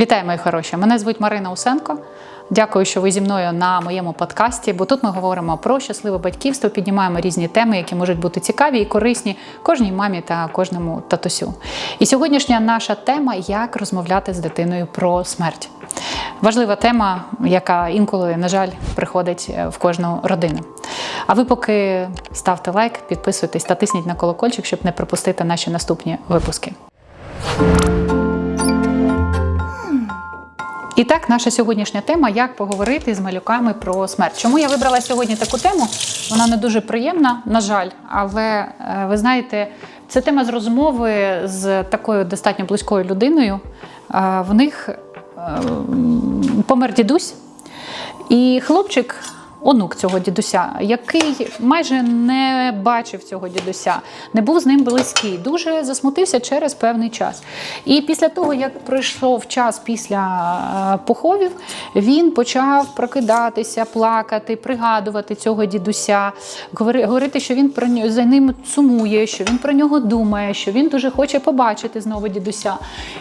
Вітаю, мої хороші! Мене звуть Марина Усенко. Дякую, що ви зі мною на моєму подкасті, бо тут ми говоримо про щасливе батьківство, піднімаємо різні теми, які можуть бути цікаві і корисні кожній мамі та кожному татусю. І сьогоднішня наша тема як розмовляти з дитиною про смерть. Важлива тема, яка інколи, на жаль, приходить в кожну родину. А ви поки ставте лайк, підписуйтесь та тисніть на колокольчик, щоб не пропустити наші наступні випуски. І так, наша сьогоднішня тема як поговорити з малюками про смерть. Чому я вибрала сьогодні таку тему? Вона не дуже приємна, на жаль, але е, ви знаєте, це тема з розмови з такою достатньо близькою людиною. Е, В них е, помер дідусь, і хлопчик. Онук цього дідуся, який майже не бачив цього дідуся, не був з ним близький, дуже засмутився через певний час. І після того, як пройшов час після е, поховів, він почав прокидатися, плакати, пригадувати цього дідуся, говорити, що він про нього за ним сумує, що він про нього думає, що він дуже хоче побачити знову дідуся,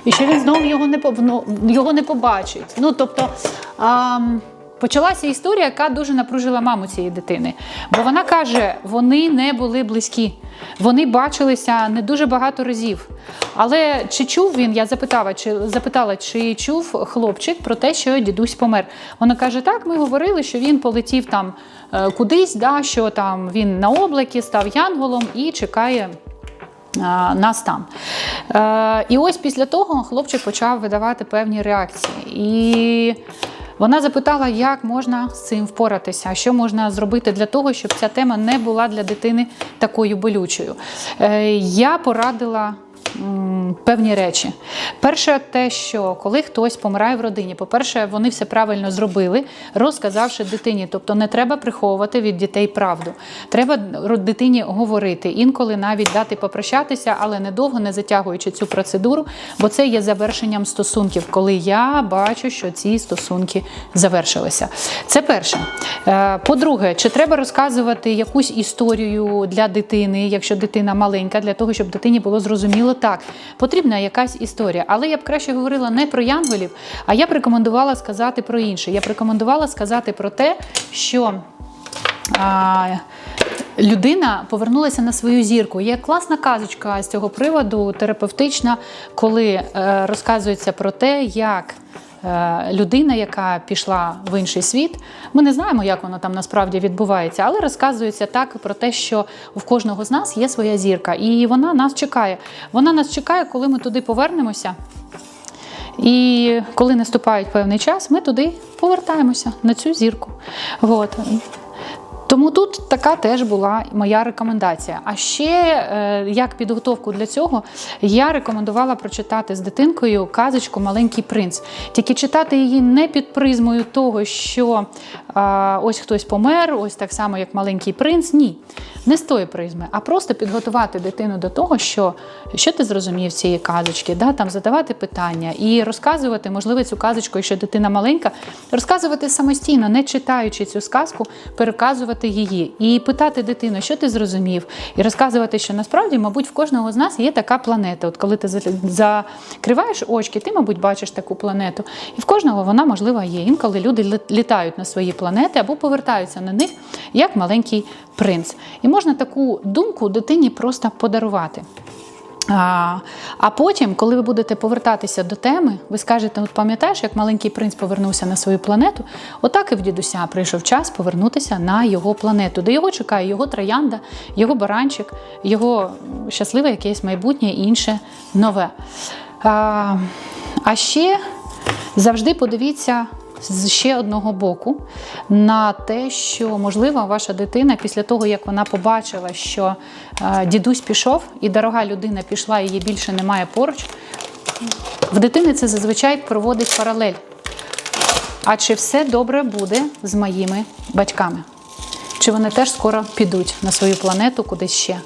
і що він знову його не ну, його не побачить. Ну тобто. ам, Почалася історія, яка дуже напружила маму цієї дитини. Бо вона каже, вони не були близькі, вони бачилися не дуже багато разів. Але чи чув він? Я запитала, чи запитала, чи чув хлопчик про те, що дідусь помер. Вона каже: так, ми говорили, що він полетів там е, кудись, да, що там він на облакі став янголом і чекає. Нас там. Е, і ось після того хлопчик почав видавати певні реакції. І вона запитала, як можна з цим впоратися, що можна зробити для того, щоб ця тема не була для дитини такою болючою. Е, Я порадила певні речі. Перше, те, що коли хтось помирає в родині, по-перше, вони все правильно зробили, розказавши дитині. Тобто не треба приховувати від дітей правду. Треба дитині говорити, інколи навіть дати попрощатися, але недовго не затягуючи цю процедуру, бо це є завершенням стосунків, коли я бачу, що ці стосунки завершилися. Це перше. Е, По-друге, чи треба розказувати якусь історію для дитини, якщо дитина маленька, для того, щоб дитині було зрозуміло так. Потрібна якась історія. Але я б краще говорила не про янголів, а я б рекомендувала сказати про інше. Я б рекомендувала сказати про те, що. А, Людина повернулася на свою зірку. Є класна казочка з цього приводу, терапевтична, коли е, розказується про те, як людина, яка пішла в інший світ, ми не знаємо, як воно там насправді відбувається, але розказується так про те, що в кожного з нас є своя зірка, і вона нас чекає. Вона нас чекає, коли ми туди повернемося. І коли наступає певний час, ми туди повертаємося на цю зірку. От. Тому тут така теж була моя рекомендація. А ще е, як підготовку для цього я рекомендувала прочитати з дитинкою казочку Маленький принц. Тільки читати її не під призмою того, що е, ось хтось помер, ось так само, як маленький принц. Ні, не з тої призми, а просто підготувати дитину до того, що, що ти зрозумів цієї казочки, да, там задавати питання і розказувати, можливо, цю казочку, якщо дитина маленька, розказувати самостійно, не читаючи цю сказку, переказувати її і питати дитину, що ти зрозумів, і розказувати, що насправді, мабуть, в кожного з нас є така планета. От коли ти закриваєш очки, ти, мабуть, бачиш таку планету. І в кожного вона, можливо, є. Інколи люди лі- літають на свої планети або повертаються на них як маленький принц. І можна таку думку дитині просто подарувати. А, потім, коли ви будете повертатися до теми, ви скажете: от пам'ятаєш, як маленький принц повернувся на свою планету, отак і в дідуся прийшов час повернутися на його планету, де його чекає його троянда, його баранчик, його щасливе якесь майбутнє і інше нове. А ще завжди подивіться з ще одного боку на те, що можливо ваша дитина після того, як вона побачила, що е, дідусь пішов і дорога людина пішла, її більше немає поруч. В дитини це зазвичай проводить паралель. А чи все добре буде з моїми батьками? Чи вони теж скоро підуть на свою планету кудись ще?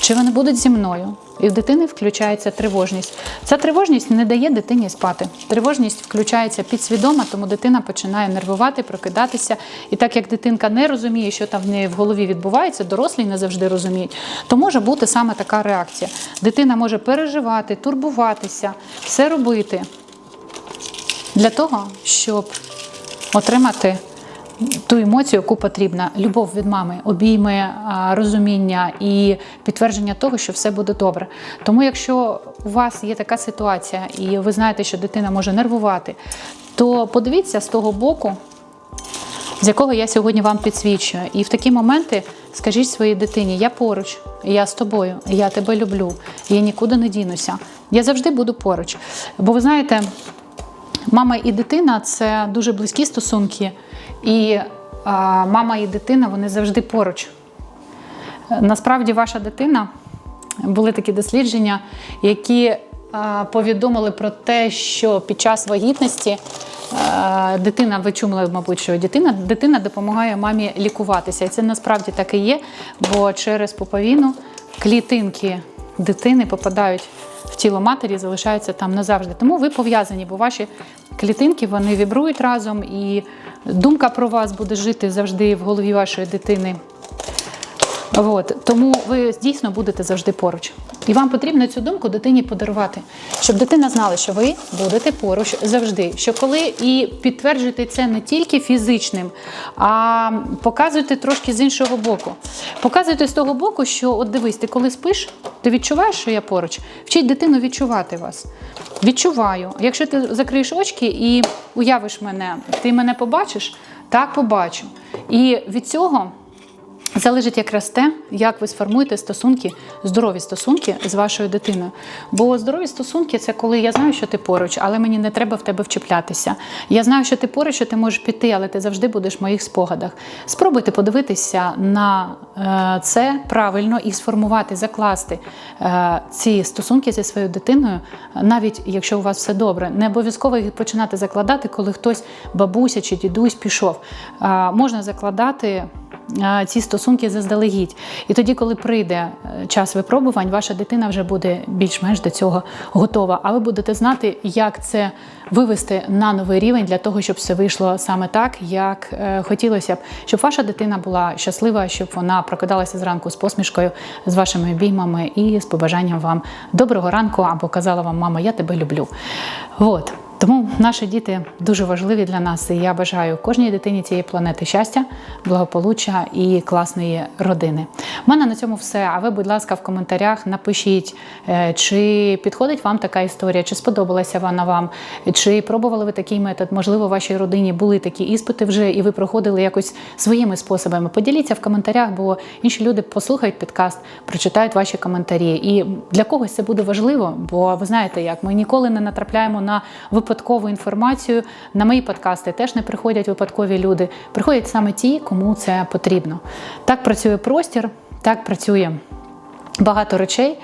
Чи вони будуть зі мною? І в дитини включається тривожність. Ця тривожність не дає дитині спати. Тривожність включається підсвідомо, тому дитина починає нервувати, прокидатися. І так як дитинка не розуміє, що там в неї в голові відбувається, дорослі не завжди розуміють, то може бути саме така реакція. Дитина може переживати, турбуватися, все робити. для того, щоб отримати ту емоцію, яку потрібна. Любов від мами, обійми, розуміння і підтвердження того, що все буде добре. Тому, якщо у вас є така ситуація, і ви знаєте, що дитина може нервувати, то подивіться з того боку, з якого я сьогодні вам підсвічую. І в такі моменти скажіть своїй дитині: я поруч, я з тобою, я тебе люблю, я нікуди не дінуся. Я завжди буду поруч. Бо ви знаєте, мама і дитина це дуже близькі стосунки, і мама і дитина вони завжди поруч. Насправді, ваша дитина були такі дослідження, які повідомили про те, що під час вагітності дитина, ви чули, мабуть, що дитина, дитина допомагає мамі лікуватися. І це насправді так і є, бо через пуповіну клітинки дитини попадають в тіло матері, залишаються там назавжди. Тому ви пов'язані, бо ваші клітинки вони вібрують разом, і думка про вас буде жити завжди в голові вашої дитини. От. Тому ви дійсно будете завжди поруч. І вам потрібно цю думку дитині подарувати, щоб дитина знала, що ви будете поруч завжди. Що коли і підтверджуєте це не тільки фізичним, а показуєте трошки з іншого боку. Показуєте з того боку, що от дивись, ти коли спиш, ти відчуваєш, що я поруч. Вчіть дитину відчувати вас. Відчуваю. Якщо ти закриєш очки і уявиш мене, ти мене побачиш, так побачу. І від цього. Залежить якраз те, як ви сформуєте стосунки, здорові стосунки з вашою дитиною. Бо здорові стосунки це коли я знаю, що ти поруч, але мені не треба в тебе вчіплятися. Я знаю, що ти поруч, що ти можеш піти, але ти завжди будеш в моїх спогадах. Спробуйте подивитися на е, це правильно і сформувати, закласти е, ці стосунки зі своєю дитиною, навіть якщо у вас все добре. Не обов'язково їх починати закладати, коли хтось бабуся чи дідусь пішов. Е, можна закладати ці стосунки заздалегідь. І тоді, коли прийде е, час випробувань, ваша дитина вже буде більш-менш до цього готова. А ви будете знати, як це вивести на новий рівень для того, щоб все вийшло саме так, як е, хотілося б, щоб ваша дитина була щаслива, щоб вона прокидалася зранку з посмішкою, з вашими обіймами і з побажанням вам доброго ранку або казала вам, мама, я тебе люблю. От. Тому наші діти дуже важливі для нас. І я бажаю кожній дитині цієї планети щастя, благополуччя і класної родини. У мене на цьому все. А ви, будь ласка, в коментарях напишіть, е, чи підходить вам така історія, чи сподобалася вона вам, чи пробували ви такий метод. Можливо, в вашій родині були такі іспити вже, і ви проходили якось своїми способами. Поділіться в коментарях, бо інші люди послухають підкаст, прочитають ваші коментарі. І для когось це буде важливо, бо ви знаєте, як ми ніколи не натрапляємо на випадкову інформацію. На мої подкасти теж не приходять випадкові люди. Приходять саме ті, кому це потрібно. Так працює простір, так працює багато речей.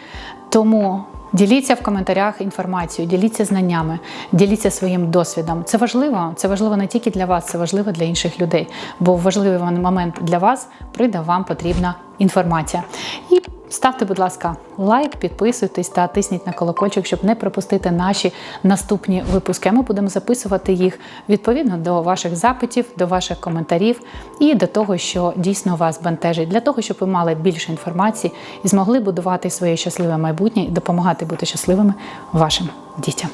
Тому діліться в коментарях інформацією, діліться знаннями, діліться своїм досвідом. Це важливо. Це важливо не тільки для вас, це важливо для інших людей. Бо в важливий момент для вас прийде вам потрібна інформація. І Ставте, будь ласка, лайк, підписуйтесь та тисніть на колокольчик, щоб не пропустити наші наступні випуски. Ми будемо записувати їх відповідно до ваших запитів, до ваших коментарів і до того, що дійсно вас бентежить, для того, щоб ви мали більше інформації і змогли будувати своє щасливе майбутнє і допомагати бути щасливими вашим дітям.